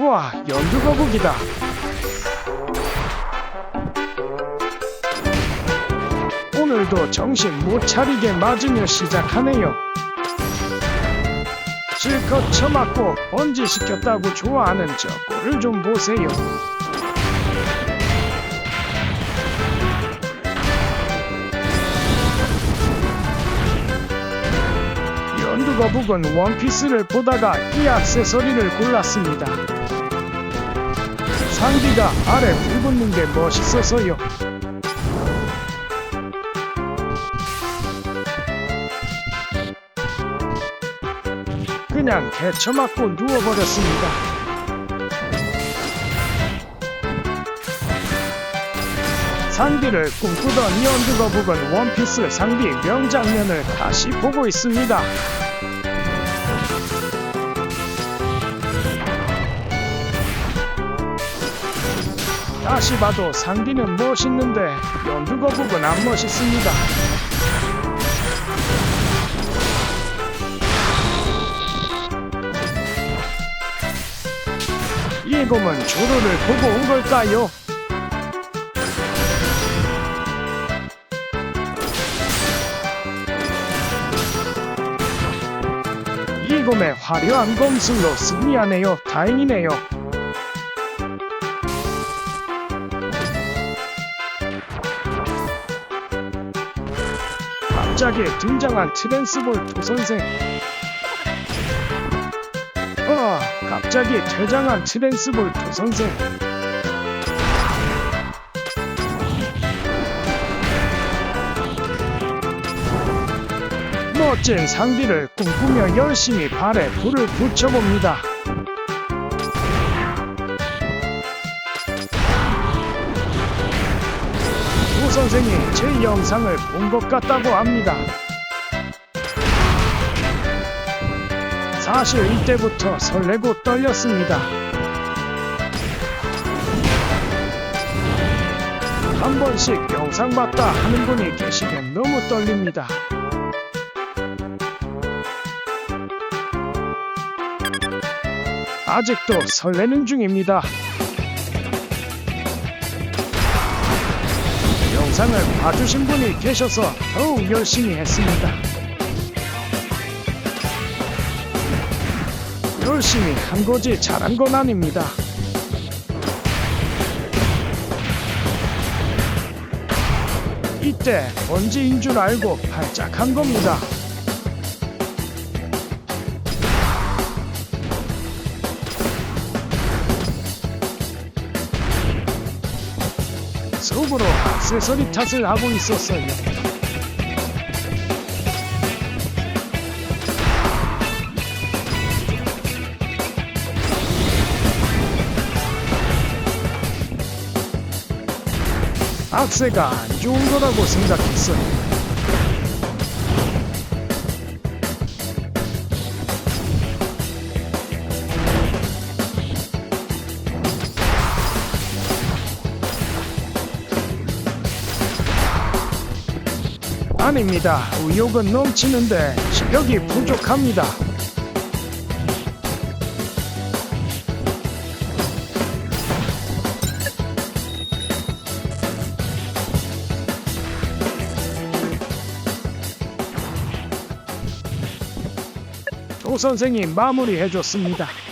와, 연두거북이다. 오늘도 정신 못 차리게 맞으며 시작하네요. 실컷 쳐맞고 번지시켰다고 좋아하는 저 꼴을 좀 보세요. 연두거북은 원피스를 보다가 이 액세서리를 골랐습니다. 상디가 아래 불 붙는 게 멋있어서요. 그냥 개쳐맞고 누워버렸습니다. 상디를 꿈꾸던 연두거북은 원피스 상디 명장면을 다시 보고 있습니다. 다시 봐도 상디는 멋있는데 연두거북은 안 멋있습니다. 이 곰은 조로를 보고 온 걸까요? 이 곰의 화려한 검술로 승리하네요. 다행이네요. 갑자기 등장한 트랜스볼트 선생. 어, 갑자기 퇴장한 트랜스볼트 선생. 멋진 상디를 꿈꾸며 열심히 발에 불을 붙여봅니다. 선생이 제 영상을 본 것 같다고 합니다. 사실 이때부터 설레고 떨렸습니다. 한 번씩 영상 봤다 하는 분이 계시면 너무 떨립니다. 아직도 설레는 중입니다. 영상을 봐주신 분이 계셔서 더욱 열심히 했습니다. 열심히 한 거지 잘한 건 아닙니다. 이때 번지인 줄 알고 발작한 겁니다. 속으로 액세서리 탓을 하고 있었어요. 악세가 안 좋은 거라고 생각했어요. 아닙니다. 의욕은 넘치는데 실력이 부족합니다. 조 선생이 마무리해줬습니다.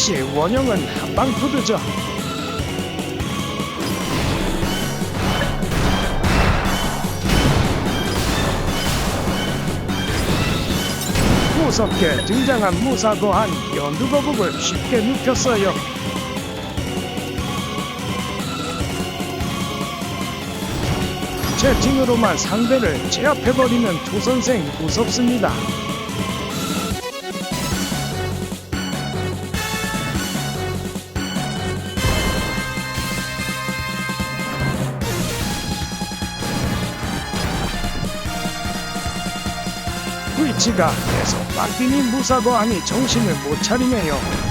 역시 원형은 한방푸드죠. 무섭게 등장한 무사고한 연두거북을 쉽게 눕혔어요. 채팅으로만 상대를 제압해버리는 조선생 무섭습니다. 위치가 계속 바뀌니 무사고 하니 정신을 못 차리네요.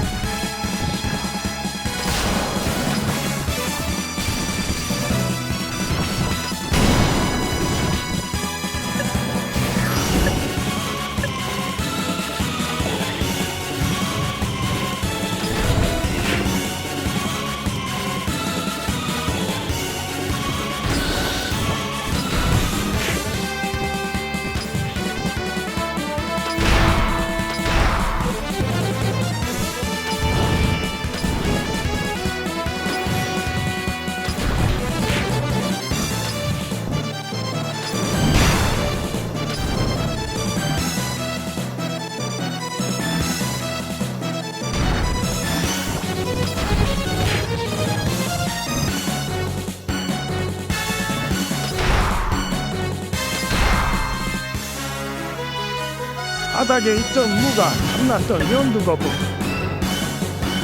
바닥에 있던 무가 탐났던 연두거북.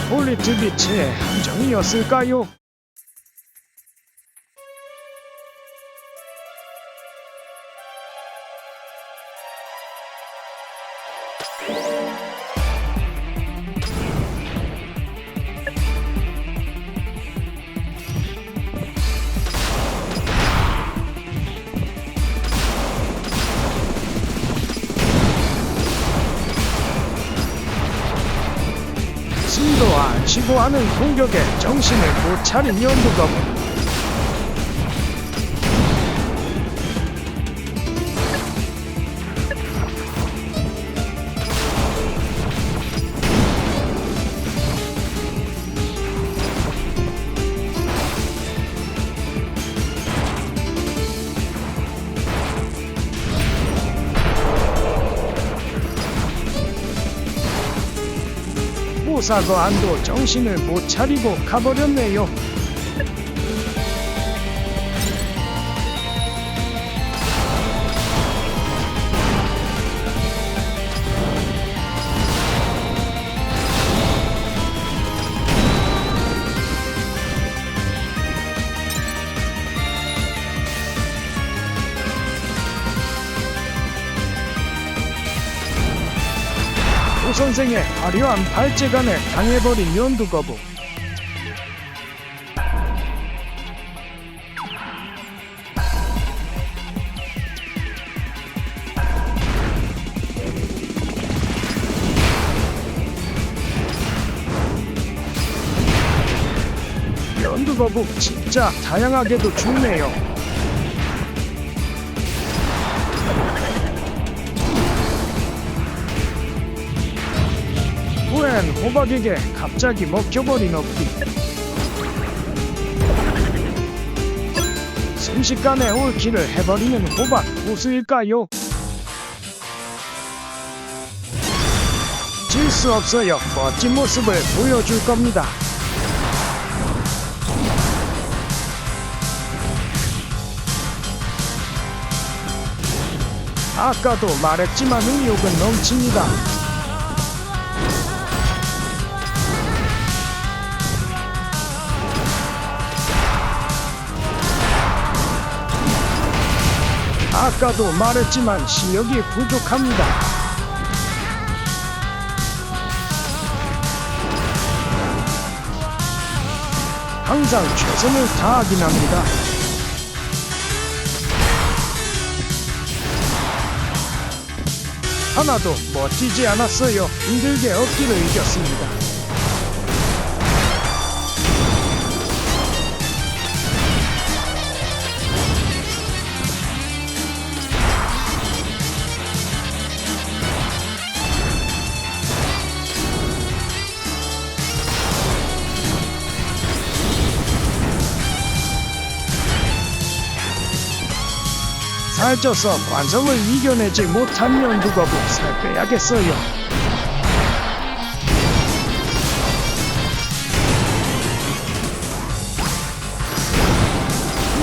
폴리트비치의 함정이었을까요? 쉬고 하는 공격에 정신을 못 차린 연두거북. 사고 안도 정신을 못 차리고 가버렸네요. 오 선생의 화려한 발재간에 당해버린 연두거북. 연두거북 진짜 다양하게도 죽네요. 후엔 호박에게 갑자기 먹혀버린 어피 순식간에 올킬을 해버리는 호박 고수일까요? 질 수 없어요. 멋진 모습을 보여줄 겁니다. 아까도 말했지만 의욕은 넘칩니다 아까도 말했지만 실력이 부족합니다. 항상 최선을 다하긴 합니다. 하나도 멋지지 않았어요. 힘들게 얻기를 이겼습니다. 살쪄서 관성을 이겨내지 못한 연두거북 살 빼야겠어요.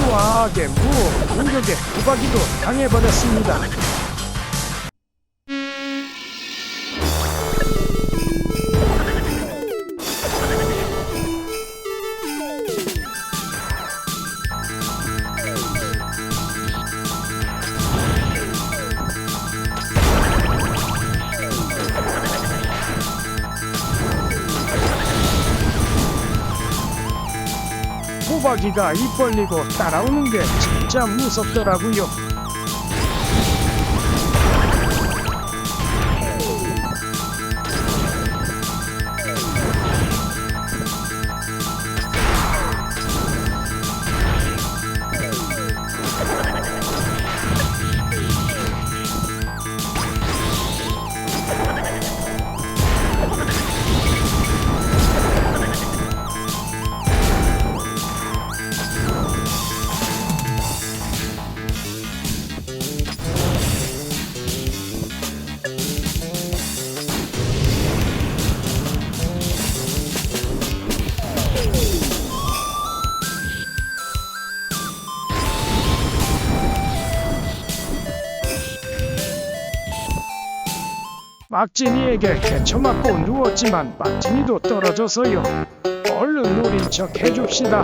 우아하게 무 공격에 후박이도 당해버렸습니다. 꼬박이가 입 벌리고 따라오는 게 진짜 무섭더라고요. 막진이에게 개쳐 맞고 누웠지만 막진이도 떨어져서요. 얼른 노린 척 해줍시다.